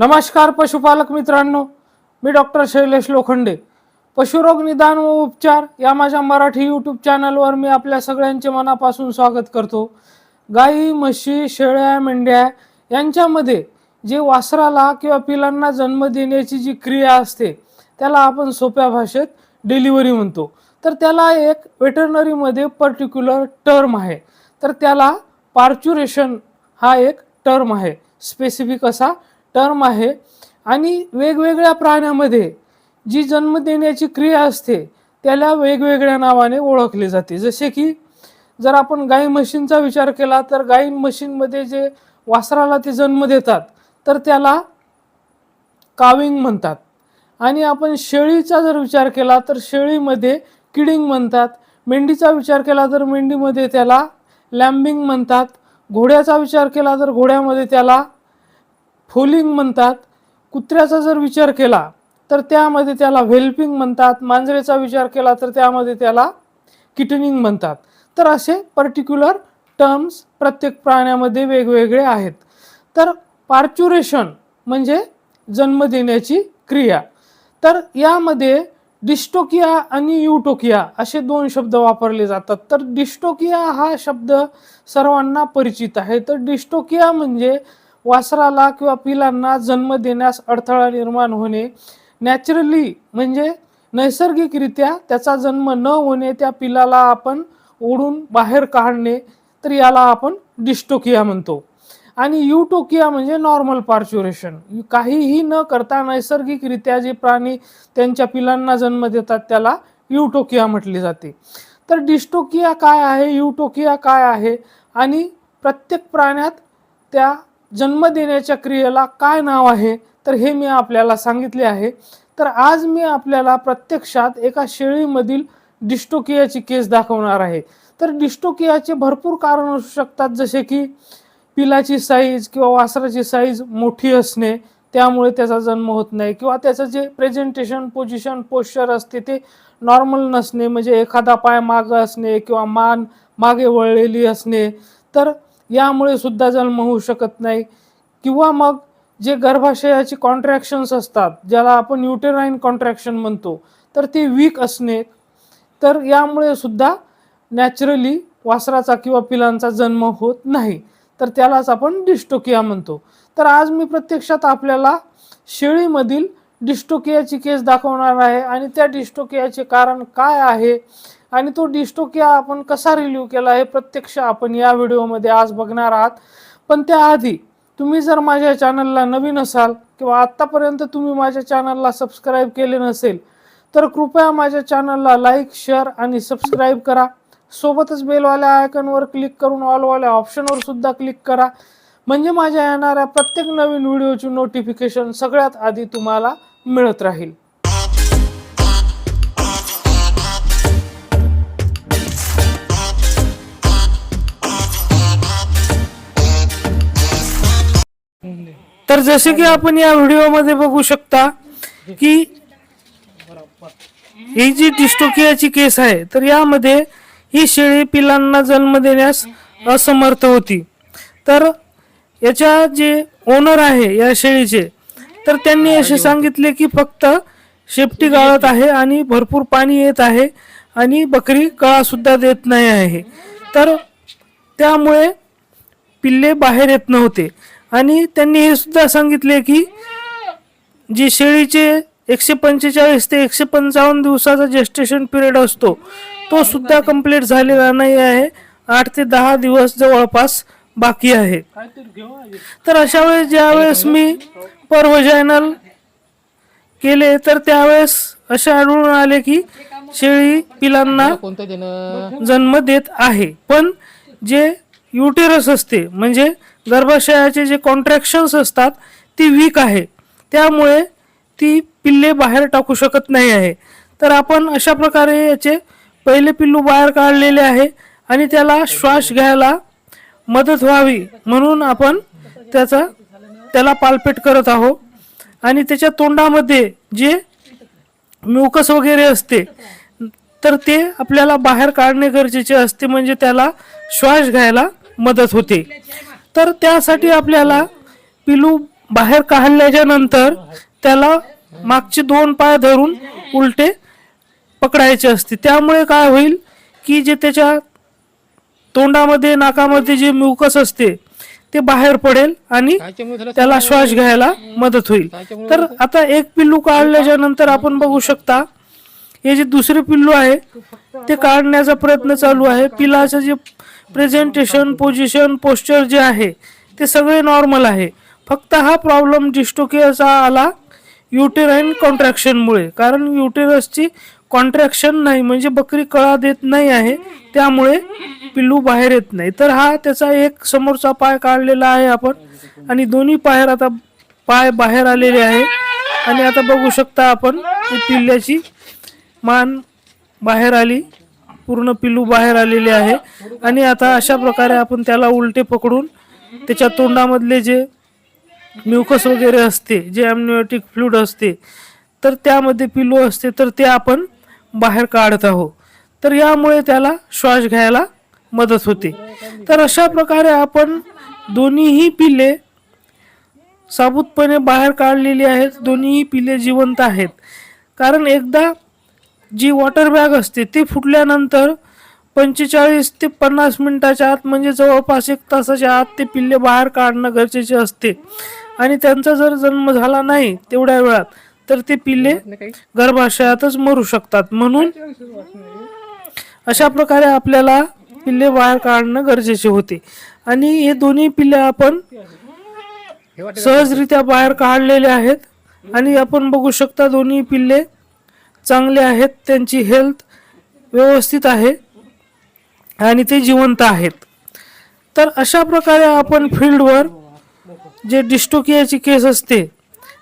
नमस्कार पशुपालक मित्रांनो मी डॉक्टर शैलेश लोखंडे. पशुरोग निदान व उपचार या माझ्या मराठी यूट्यूब चॅनलवर मी आपल्या सगळ्यांचे मनापासून स्वागत करतो. गाई म्हशी शेळ्या मेंढ्या यांच्यामध्ये जे वासराला किंवा पिलांना जन्म देण्याची जी क्रिया असते त्याला आपण सोप्या भाषेत डिलिव्हरी म्हणतो. तर त्याला एक वेटरनरीमध्ये पर्टिक्युलर टर्म आहे. तर त्याला पार्च्युरेशन हा एक टर्म आहे. स्पेसिफिक असा टर्म आहे आणि वेगवेगळ्या प्राण्यामध्ये जी जन्म देण्याची क्रिया असते त्याला वेगवेगळ्या नावाने ओळखले जाते. जसे की जर आपण गाई म्हशींचा विचार केला तर गाई म्हशींमध्ये जे वासराला ते जन्म देतात तर त्याला काविंग म्हणतात. आणि आपण शेळीचा जर विचार केला तर शेळीमध्ये किडिंग म्हणतात. मेंढीचा विचार केला तर मेंढीमध्ये त्याला लॅम्बिंग म्हणतात. घोड्याचा विचार केला तर घोड्यामध्ये त्याला फोलिंग म्हणतात. कुत्र्याचा जर विचार केला तर त्यामध्ये त्याला व्हेल्पिंग म्हणतात. मांजरेचा विचार केला तर त्यामध्ये त्याला किटनिंग म्हणतात. तर असे पर्टिक्युलर टर्म्स प्रत्येक प्राण्यामध्ये वेगवेगळे आहेत. तर पार्च्युरेशन म्हणजे जन्म देण्याची क्रिया. तर यामध्ये डिस्टोकिया आणि युटोकिया असे दोन शब्द वापरले जातात. तर डिस्टोकिया हा शब्द सर्वांना परिचित आहे. तर डिस्टोकिया म्हणजे वासराला किंवा पिलांना जन्म देण्यास अडथळा निर्माण होणे. नॅचरली म्हणजे नैसर्गिकरित्या त्याचा जन्म न होणे त्या पिलाला आपण ओढून बाहेर काढणे तर याला आपण डिस्टोकिया म्हणतो. आणि युटोकिया म्हणजे नॉर्मल पार्च्युरेशन काहीही न करता नैसर्गिकरित्या जे प्राणी त्यांच्या पिलांना जन्म देतात त्याला युटोकिया म्हटले जाते. तर डिस्टोकिया काय आहे? युटोकिया काय आहे? आणि प्रत्येक प्राण्यात त्या जन्म देण्याच्या क्रियेला काय नाव आहे? तर हे मी आपल्याला सांगितले आहे. तर आज मी आपल्याला प्रत्यक्षात एका शेळीमधील डिस्टोकियाची केस दाखवणार आहे. तर डिस्टोकियाचे भरपूर कारण असू शकतात जसे की पिलाची साईज किंवा वासराची साईज मोठी असणे त्यामुळे त्याचा जन्म होत नाही. किंवा त्याचं जे प्रेझेंटेशन पोझिशन पोश्चर असते ते नॉर्मल नसणे म्हणजे एखादा पाय मागं असणे किंवा मान मागे वळलेली असणे. तर यामुळे सुद्धा जन्म होऊ शकत नाही. किंवा मग जे गर्भाशयाची कॉन्ट्रॅक्शन्स असतात ज्याला आपण युटेराईन कॉन्ट्रॅक्शन म्हणतो तर ते वीक असणे तर यामुळे सुद्धा नॅचरली वासराचा किंवा पिलांचा जन्म होत नाही. तर त्यालाच आपण डिस्टोकिया म्हणतो. तर आज मी प्रत्यक्षात आपल्याला शेळीमधील डिस्टोकियाची केस दाखवणार आहे. आणि त्या डिस्टोकियाचे कारण काय आहे? आणि तो डिस्टोकिया आपण कसा रिलीव्ह केला हे प्रत्यक्ष आपण या व्हिडिओमध्ये आज बघणार आहात. पण त्याआधी तुम्ही जर माझ्या चॅनलला नवीन असाल किंवा आत्तापर्यंत तुम्ही माझ्या चॅनलला सबस्क्राईब केले नसेल तर कृपया माझ्या चॅनलला लाईक शेअर आणि सबस्क्राईब करा. सोबतच बेलवाल्या आयकॉनवर क्लिक करून ऑलवाल्या ऑप्शनवर सुद्धा क्लिक करा. म्हणजे माझ्या येणाऱ्या प्रत्येक नवीन व्हिडिओची नोटिफिकेशन सगळ्यात आधी तुम्हाला मिळत राहील. तर जसे की आपण या व्हिडिओमध्ये बघू शकता की ही जी डिस्टोकियाची केस आहे तर यामध्ये ही शेळी पिलांना जन्म देण्यास असमर्थ होती. तर याच्या जे ओनर आहे या शेळीचे तर त्यांनी असे सांगितले की फक्त शेपटी गाळत आहे आणि भरपूर पाणी येत आहे आणि बकरी कळासुद्धा देत नाही आहे. तर त्यामुळे पिल्ले बाहेर येत नव्हते. आणि त्यांनी हे सुद्धा सांगितले की जी शेळीचे एकशे पंचेचाळीस ते एकशे पंचावन्न दिवसाचा जेस्टेशन पिरियड असतो तो सुद्धा कंप्लीट झालेला नाही आहे. आठ ते दहा दिवस जवळपास बाकी आहे. तर अशा वेळेस ज्यावेळेस मी परवजायनल केले तर त्यावेळेस असे आढळून आले की शेळी पिलांना जन्म देत आहे. पण जे युटेरस असते म्हणजे गर्भाशयाचे जे कॉन्ट्रॅक्शन्स असतात ती वीक आहे. त्यामुळे ती पिल्ले बाहेर टाकू शकत नाही आहे. तर आपण अशा प्रकारे याचे पहिले पिल्लू बाहेर काढलेले आहे आणि त्याला श्वास घ्यायला मदत व्हावी म्हणून आपण त्याचा त्याला पालपेट करत आहोत. आणि त्याच्या तोंडामध्ये जे म्युकस वगैरे असते तर ते आपल्याला बाहेर काढणे गरजेचे असते म्हणजे त्याला श्वास घ्यायला मदत होते. तर त्यासाठी आपल्याला पिलू बाहेर काढल्याच्या नंतर त्याला मागचे दोन पाय धरून उलटे पकडायचे असते. त्यामुळे काय होईल की जे त्याच्या तोंडामध्ये नाकामध्ये जे म्युकस असते ते बाहेर पडेल आणि त्याला श्वास घ्यायला मदत होईल. तर आता एक पिल्लू काढल्याच्या नंतर आपण बघू शकता हे जे दुसरे पिल्लू आहे ते काढण्याचा प्रयत्न चालू आहे. पिलाचं जे प्रेझेंटेशन पोझिशन पोस्चर जे आहे ते सगळे नॉर्मल आहे. फक्त हा प्रॉब्लेम डिस्टोकियाचा आला युटेराईन कॉन्ट्रॅक्शनमुळे कारण युटेरसची कॉन्ट्रॅक्शन नाही म्हणजे बकरी कळा देत नाही आहे त्यामुळे पिल्लू बाहेर येत नाही. तर हा त्याचा एक समोरचा पाय काढलेला आहे आपण. आणि दोन्ही पायर आता पाय बाहेर आलेले आहे. आणि आता बघू शकता आपण की पिल्ल्याची मान बाहेर आली. पूर्ण पिल्लू बाहेर आलेले आहे. आणि आता अशा प्रकारे आपण त्याला उलटे पकडून त्याच्या तोंडामधले जे म्युकस वगैरे असते जे ॲम्निओटिक फ्लूड असते तर त्यामध्ये पिल्लू असते तर ते आपण बाहेर काढत आहोत. तर यामुळे त्याला श्वास घ्यायला मदत होते. तर अशा प्रकारे आपण दोन्हीही पिल्ले साबूतपणे बाहेर काढलेली आहेत दोन्हीही पिल्ले जिवंत आहेत. कारण एकदा जी वॉटर बॅग असते ती फुटल्यानंतर पंचेचाळीस ते पन्नास मिनिटाच्या आत म्हणजे जवळपास एक तासाच्या आत ते पिल्ले बाहेर काढणं गरजेचे असते. आणि त्यांचा जर जन्म झाला नाही तेवढ्या वेळात तर ते पिल्ले गर्भाशयातच मरू शकतात. म्हणून अशा प्रकारे आपल्याला पिल्ले बाहेर काढणं गरजेचे होते. आणि हे दोन्ही पिल्ले आपण सहजरित्या बाहेर काढलेले आहेत. आणि आपण बघू शकता दोन्ही पिल्ले चांगले आहेत त्यांची हेल्थ व्यवस्थित आहे आणि ते जिवंत आहेत. तर अशा प्रकारे आपण फील्डवर जे डिस्टोकियाची केस असते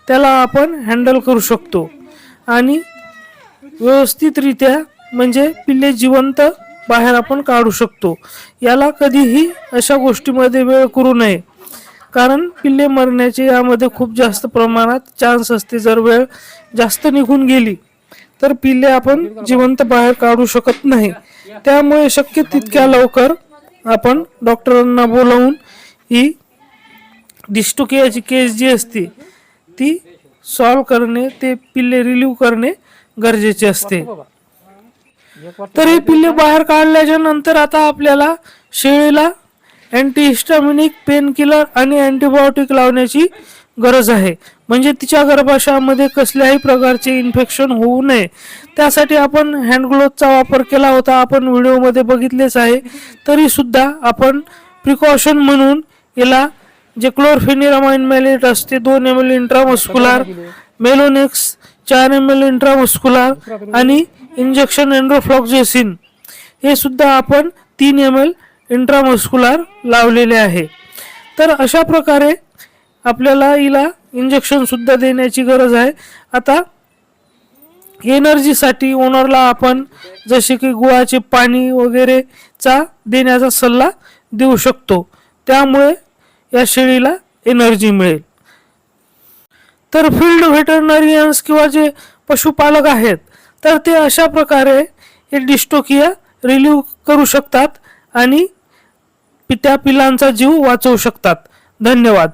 त्याला आपण हँडल करू शकतो. आणि व्यवस्थितरित्या म्हणजे पिल्ले जिवंत बाहेर आपण काढू शकतो. याला कधीही अशा गोष्टीमध्ये वेळ करू नये. कारण पिल्ले मरण्याचे यामध्ये खूप जास्त प्रमाणात चान्स असते. जर वेळ जास्त निघून गेली तर पिल्ले आपण जिवंत बाहेर काढू शकत नाही. त्यामुळे शक्य तितक्या लवकर आपण डॉक्टरांना बोलावून ही डिस्टोकियाची केस जी असते ती सॉल्व करणे ते पिल्ले रिलीव्ह करणे गरजेचे असते. तर हे पिल्ले बाहेर काढल्याच्या नंतर आता आपल्याला शेळीला अँटीहिस्टामिनिक पेन किलर आणि अँटीबायोटिक लावण्याची गरज आहे. म्हणजे तिच्या गर्भाशयामध्ये कसल्याही प्रकारचे इन्फेक्शन होऊ नये. त्यासाठी आपण हँड ग्लोव्हचा वापर केला होता. आपण व्हिडिओमध्ये बघितलेच आहे. तरी सुद्धा आपण प्रिकॉशन म्हणून याला जे क्लोरफेनिरामाइन मॅलेट असते दोन एम एल इंट्रामस्कुलार मेलोनेक्स चार एम एल इंट्रामस्कुलार आणि इंजेक्शन एन्ड्रोफ्लॉक्झेसिन हे सुद्धा आपण तीन एम एल इंट्रामस्कुलार लावलेले आहे. तर अशा प्रकारे आपल्याला हिला इंजेक्शन सुद्धा देण्याची गरज आहे. आता एनर्जीसाठी ओनरला आपण जसे की गुळाचे पाणी वगैरेचा देण्याचा सल्ला देऊ शकतो. त्यामुळे या शेळीला एनर्जी मिळेल. तर फील्ड व्हेटरनरियन्स किंवा जे पशुपालक आहेत तर ते अशा प्रकारे हे डिस्टोकिया रिलीव्ह करू शकतात आणि त्या पिलांचा जीव वाचवू शकतात. धन्यवाद.